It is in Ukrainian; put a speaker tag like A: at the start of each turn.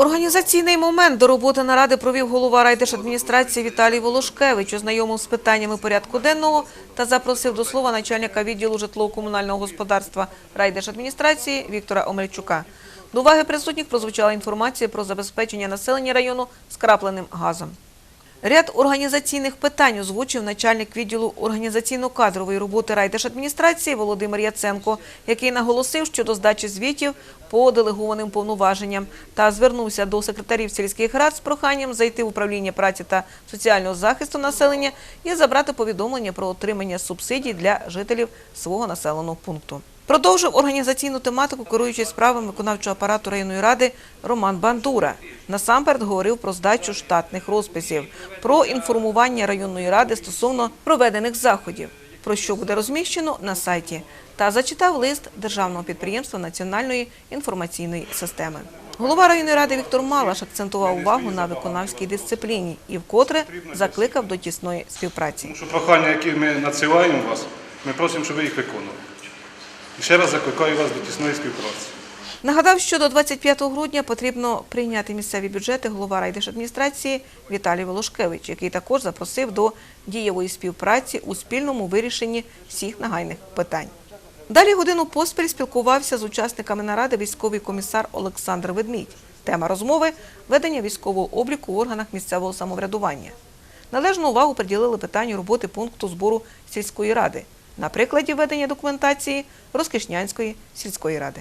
A: Організаційний момент до роботи наради провів голова райдержадміністрації Віталій Волошкевич, ознайомив з питаннями порядку денного та запросив до слова начальника відділу житлово-комунального господарства райдержадміністрації Віктора Омельчука. До уваги присутніх прозвучала інформація про забезпечення населення району скрапленим газом. Ряд організаційних питань озвучив начальник відділу організаційно-кадрової роботи райдержадміністрації Володимир Яценко, який наголосив щодо здачі звітів по делегованим повноваженням та звернувся до секретарів сільських рад з проханням зайти в управління праці та соціального захисту населення і забрати повідомлення про отримання субсидій для жителів свого населеного пункту. Продовжив організаційну тематику, керуючий справами виконавчого апарату районної ради Роман Бандура. Насамперед говорив про здачу штатних розписів, про інформування районної ради стосовно проведених заходів, про що буде розміщено на сайті, та зачитав лист державного підприємства Національної інформаційної системи. Голова районної ради Віктор Малаш акцентував увагу на виконавській дисципліні і вкотре закликав до тісної співпраці.
B: Прохання, які ми надсилаємо вас, ми просимо, щоб ви їх виконували. Ще раз закликаю вас до тісної співпраці.
A: Нагадав, що до 25 грудня потрібно прийняти місцеві бюджети голова райдержадміністрації Віталій Волошкевич, який також запросив до дієвої співпраці у спільному вирішенні всіх нагальних питань. Далі годину поспіль спілкувався з учасниками наради військовий комісар Олександр Ведмідь. Тема розмови ведення військового обліку в органах місцевого самоврядування. Належну увагу приділили питанню роботи пункту збору сільської ради на прикладі ведення документації Розкишнянської сільської ради.